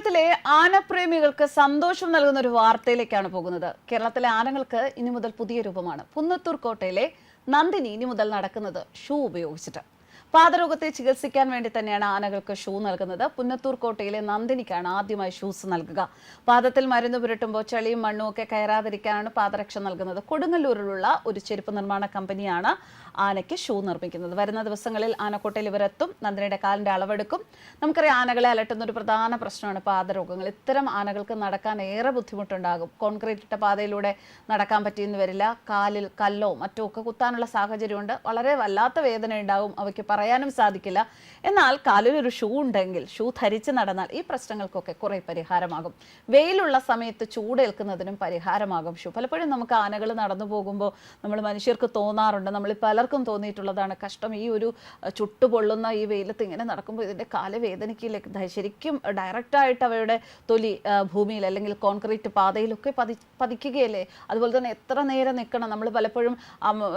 കേരളത്തിലെ ആനപ്രേമികൾക്ക് സന്തോഷം നൽകുന്ന ഒരു വാർത്തയിലേക്കാണ് പോകുന്നത്. കേരളത്തിലെ ആനകൾക്ക് ഇനി മുതൽ പുതിയ രൂപമാണ്. പുന്നത്തൂർ കോട്ടയിലെ നന്ദിനി ഇനി മുതൽ നടക്കുന്നത് ഷൂ ഉപയോഗിച്ചിട്ട്. പാദരോഗത്തെ ചികിത്സിക്കാൻ വേണ്ടി തന്നെയാണ് ആനകൾക്ക് ഷൂ നൽകുന്നത്. പുന്നത്തൂർ കോട്ടയിലെ നന്ദിനിക്കാണ് ആദ്യമായി ഷൂസ് നൽകുക. പാദത്തിൽ മരുന്ന് പുരട്ടുമ്പോൾ ചെളിയും മണ്ണും ഒക്കെ കയറാതിരിക്കാനാണ് പാദരക്ഷ നൽകുന്നത്. കൊടുങ്ങല്ലൂരിലുള്ള ഒരു ചെരുപ്പ് നിർമ്മാണ കമ്പനിയാണ് ആനയ്ക്ക് ഷൂ നിർമ്മിക്കുന്നത്. വരുന്ന ദിവസങ്ങളിൽ ആനക്കോട്ടയിൽ ഇവരെത്തും നന്ദിനിയുടെ കാലിന്റെ അളവെടുക്കും. നമുക്കറിയാം ആനകളെ അലട്ടുന്ന ഒരു പ്രധാന പ്രശ്നമാണ് പാദരോഗങ്ങൾ. ഇത്തരം ആനകൾക്ക് നടക്കാൻ ഏറെ ബുദ്ധിമുട്ടുണ്ടാകും. കോൺക്രീറ്റ് ഇട്ട പാതയിലൂടെ നടക്കാൻ പറ്റിയെന്ന് വരില്ല. കാലിൽ കല്ലോ മറ്റോ ഒക്കെ കുത്താനുള്ള സാഹചര്യമുണ്ട്. വളരെ വല്ലാത്ത വേദന ഉണ്ടാകും അവയ്ക്ക് പറയാനും സാധിക്കില്ല. എന്നാൽ കാലിൽ ഒരു ഷൂ ഉണ്ടെങ്കിൽ ഷൂ ധരിച്ച് നടന്നാൽ ഈ പ്രശ്നങ്ങൾക്കൊക്കെ കുറെ പരിഹാരമാകും. വെയിലുള്ള സമയത്ത് ചൂടേൽക്കുന്നതിനും പരിഹാരമാകും. ഷൂ. പലപ്പോഴും നമുക്ക് ആനകൾ നടന്നു പോകുമ്പോൾ നമ്മൾ മനുഷ്യർക്ക് തോന്നാറുണ്ട്. നമ്മൾ പലർക്കും തോന്നിയിട്ടുള്ളതാണ് കഷ്ടം ഈ ഒരു ചുട്ടുപൊള്ളുന്ന ഈ വെയിലത്ത് ഇങ്ങനെ നടക്കുമ്പോൾ ഇതിന്റെ കാൽ വേദനിക്കില്ല? ദ- ശരിക്കും ഡയറക്റ്റായിട്ട് അവയുടെ തൊലി ഭൂമിയിൽ അല്ലെങ്കിൽ കോൺക്രീറ്റ് പാതയിലൊക്കെ പതി പതിക്കുകയല്ലേ? അതുപോലെ തന്നെ എത്ര നേരം നിൽക്കണം? നമ്മൾ പലപ്പോഴും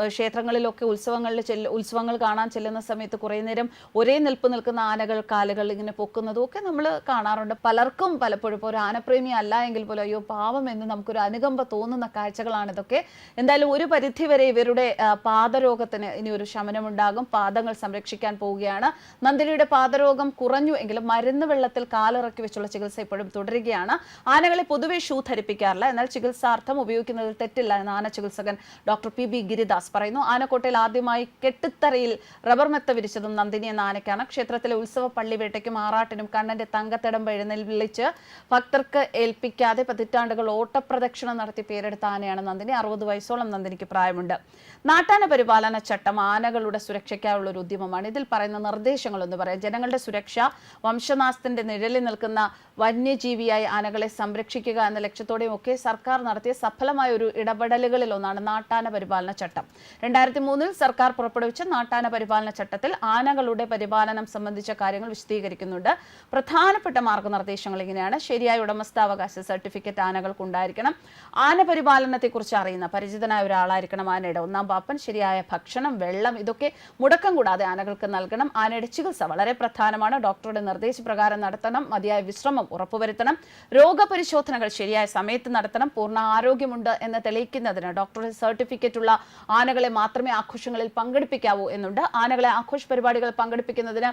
ക്ഷേത്രങ്ങളിലൊക്കെ ഉത്സവങ്ങളിൽ ചെല്ല ഉത്സവങ്ങൾ കാണാൻ ചെല്ലുന്ന സമയത്ത് കുറേ നേരം ഒരേ നിൽപ്പ് നിൽക്കുന്ന ആനകൾ കാലുകൾ ഇങ്ങനെ പൊക്കുന്നതും ഒക്കെ നമ്മൾ കാണാറുണ്ട്. പലർക്കും പലപ്പോഴും ഇപ്പോൾ ഒരു ആനപ്രേമി അല്ല എങ്കിൽ പോലും അയ്യോ പാവം എന്ന് നമുക്കൊരു അനുകമ്പ തോന്നുന്ന കാഴ്ചകളാണ് ഇതൊക്കെ. എന്തായാലും ഒരു പരിധി വരെ ഇവരുടെ പാദരോഗത്തിന് ഇനി ഒരു ശമനമുണ്ടാകും. പാദങ്ങൾ സംരക്ഷിക്കാൻ പോവുകയാണ്. നന്ദിനിയുടെ പാദരോഗം കുറഞ്ഞു എങ്കിലും മരുന്ന് വെള്ളത്തിൽ കാലിറക്കി വെച്ചുള്ള ചികിത്സ ഇപ്പോഴും തുടരുകയാണ്. ആനകളെ പൊതുവെ ഷൂ ധരിപ്പിക്കാറില്ല. എന്നാൽ ചികിത്സാർത്ഥം ഉപയോഗിക്കുന്നതിൽ തെറ്റില്ല എന്ന് ആന ചികിത്സകൻ ഡോക്ടർ പി ബി ഗിരിദാസ് പറയുന്നു. ആനക്കോട്ടയിൽ ആദ്യമായി കെട്ടിത്തറയിൽ റബ്ബർ മെത്ത വിരിച്ചതും നന്ദിനി എന്ന ആനയ്ക്കാണ്. ക്ഷേത്രത്തിലെ ഉത്സവ പള്ളിവേട്ടയ്ക്കും ആറാട്ടിനും കണ്ണന്റെ തങ്കത്തിടം എഴുന്നള്ളിച്ച് ഭക്തർക്ക് ഏൽപ്പിക്കാതെ പതിറ്റാണ്ടുകൾ ഓട്ടപ്രദക്ഷിണം നടത്തി പേരെടുത്ത ആനയാണ് നന്ദിനി. അറുപത് വയസ്സോളം നന്ദിനിക്ക് പ്രായമുണ്ട്. നാട്ടാന പരിപാലന ചട്ടം ആനകളുടെ സുരക്ഷയ്ക്കായുള്ള ഒരു ഉദ്യമമാണ്. ഇതിൽ പറയുന്ന നിർദ്ദേശങ്ങൾ എന്ന് പറയാം. ജനങ്ങളുടെ സുരക്ഷ വംശനാശത്തിന്റെ നിഴലിൽ നിൽക്കുന്ന വന്യജീവിയായി ആനകളെ സംരക്ഷിക്കുക എന്ന ലക്ഷ്യത്തോടെയും ഒക്കെ സർക്കാർ നടത്തിയ സഫലമായ ഒരു ഇടപെടലുകളിൽ ഒന്നാണ് നാട്ടാന പരിപാലന ചട്ടം. രണ്ടായിരത്തി മൂന്നിൽ സർക്കാർ പുറപ്പെടുവിച്ച നാട്ടാന പരിപാലന ചട്ടത്തിൽ ആനകളുടെ പരിപാലനം സംബന്ധിച്ച കാര്യങ്ങൾ വിശദീകരിക്കുന്നുണ്ട്. പ്രധാനപ്പെട്ട മാർഗനിർദ്ദേശങ്ങൾ ഇങ്ങനെയാണ്. ശരിയായ ഉടമസ്ഥാവകാശ സർട്ടിഫിക്കറ്റ് ആനകൾക്ക് ഉണ്ടായിരിക്കണം ആന പരിപാലനത്തെക്കുറിച്ച് അറിയുന്ന പരിചിതനായ ഒരാളായിരിക്കണം ആനയുടെ ഒന്നാം പാപ്പൻ. ശരിയായ ഭക്ഷണം വെള്ളം ഇതൊക്കെ മുടക്കം കൂടാതെ ആനകൾക്ക് നൽകണം. ആനയുടെ ചികിത്സ വളരെ പ്രധാനമാണ്. ഡോക്ടറുടെ നിർദ്ദേശപ്രകാരം നടത്തണം. മതിയായ വിശ്രമം ഉറപ്പുവരുത്തണം. രോഗപരിശോധനകൾ ശരിയായ സമയത്ത് നടത്തണം. പൂർണ ആരോഗ്യമുണ്ട് എന്ന് തെളിയിക്കുന്നതിന് ഡോക്ടറുടെ സർട്ടിഫിക്കറ്റ് ഉള്ള ആനകളെ മാത്രമേ ആഘോഷങ്ങളിൽ പങ്കെടുപ്പിക്കാവൂ എന്നുണ്ട്. ആനകളെ ആഘോഷ പരിപാടികൾ പങ്കെടുപ്പിക്കുന്നതിന്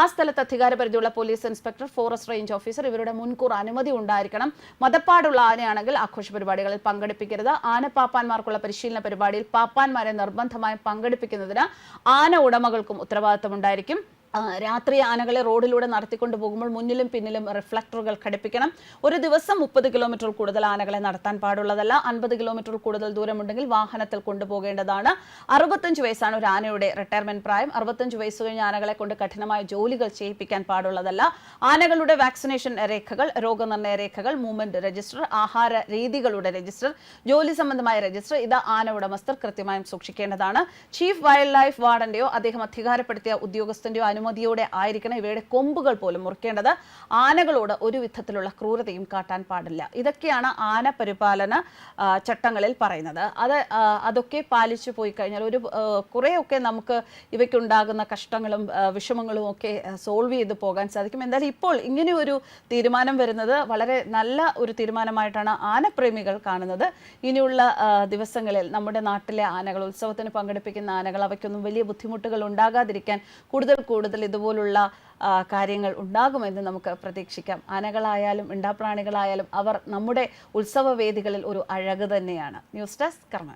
ആ സ്ഥലത്ത് അധികാര പരിധിയുള്ള police inspector forest range officer ഇവരുടെ മുൻകൂർ അനുമതി ഉണ്ടായിരിക്കണം. മതപ്പാടുള്ള ആനയാണെങ്കിൽ ആഘോഷ പരിപാടികളിൽ പങ്കെടുപ്പിക്കരുത്. ആന പാപ്പാന്മാർക്കുള്ള പരിശീലന പരിപാടിയിൽ പാപ്പാന്മാരെ നിർബന്ധമായും പങ്കെടുപ്പിക്കുന്നതിന് ആന ഉടമകൾക്കും ഉത്തരവാദിത്തമുണ്ടായിരിക്കും. രാത്രി ആനകളെ റോഡിലൂടെ നടത്തിക്കൊണ്ട് പോകുമ്പോൾ മുന്നിലും പിന്നിലും റിഫ്ലക്ടറുകൾ ഘടിപ്പിക്കണം. ഒരു ദിവസം മുപ്പത് കിലോമീറ്റർ കൂടുതൽ ആനകളെ നടത്താൻ പാടുള്ളതല്ല. അൻപത് കിലോമീറ്റർ കൂടുതൽ ദൂരമുണ്ടെങ്കിൽ വാഹനത്തിൽ കൊണ്ടുപോകേണ്ടതാണ്. അറുപത്തഞ്ച് വയസ്സാണ് ഒരു ആനയുടെ റിട്ടയർമെന്റ് പ്രായം. അറുപത്തഞ്ച് വയസ്സ് കഴിഞ്ഞ ആനകളെ കൊണ്ട് കഠിനമായ ജോലികൾ ചെയ്യിപ്പിക്കാൻ പാടുള്ളതല്ല. ആനകളുടെ വാക്സിനേഷൻ രേഖകൾ രോഗനിർണയ രേഖകൾ മൂവ്മെന്റ് രജിസ്റ്റർ ആഹാര രീതികളുടെ രജിസ്റ്റർ ജോലി സംബന്ധമായ രജിസ്റ്റർ ഇത് ആന ഉടമസ്ഥർ കൃത്യമായും സൂക്ഷിക്കേണ്ടതാണ്. ചീഫ് വൈൽഡ് ലൈഫ് വാർഡന്റെയോ അദ്ദേഹം അധികാരപ്പെടുത്തിയ ഉദ്യോഗസ്ഥന്റെയോ അനുമതിയോടെ ആയിരിക്കണം ഇവയുടെ കൊമ്പുകൾ പോലും മുറിക്കേണ്ടത്. ആനകളോട് ഒരു വിധത്തിലുള്ള ക്രൂരതയും കാട്ടാൻ പാടില്ല. ഇതൊക്കെയാണ് ആന പരിപാലന ചട്ടങ്ങളിൽ പറയുന്നത്. അത് അതൊക്കെ പാലിച്ചു പോയി കഴിഞ്ഞാൽ ഒരു കുറേയൊക്കെ നമുക്ക് ഇവയ്ക്കുണ്ടാകുന്ന കഷ്ടങ്ങളും വിഷമങ്ങളും ഒക്കെ സോൾവ് ചെയ്ത് പോകാൻ സാധിക്കും. എന്തായാലും ഇപ്പോൾ ഇങ്ങനെ ഒരു തീരുമാനം വരുന്നത് വളരെ നല്ല ഒരു തീരുമാനമായിട്ടാണ് ആനപ്രേമികൾ കാണുന്നത്. ഇനിയുള്ള ദിവസങ്ങളിൽ നമ്മുടെ നാട്ടിലെ ആനകൾ ഉത്സവത്തിന് പങ്കെടുപ്പിക്കുന്ന ആനകൾ അവയ്ക്കൊന്നും വലിയ ബുദ്ധിമുട്ടുകൾ ഉണ്ടാകാതിരിക്കാൻ കൂടുതൽ കൂടുതൽ ഇതുപോലുള്ള കാര്യങ്ങൾ ഉണ്ടാകുമെന്ന് നമുക്ക് പ്രതീക്ഷിക്കാം. ആനകളായാലും ഇണ്ടാപ്രാണികളായാലും അവർ നമ്മുടെ ഉത്സവവേദികളിൽ ഒരു അഴക് തന്നെയാണ്. ന്യൂസ് ഡെസ്ക് കർമ്മ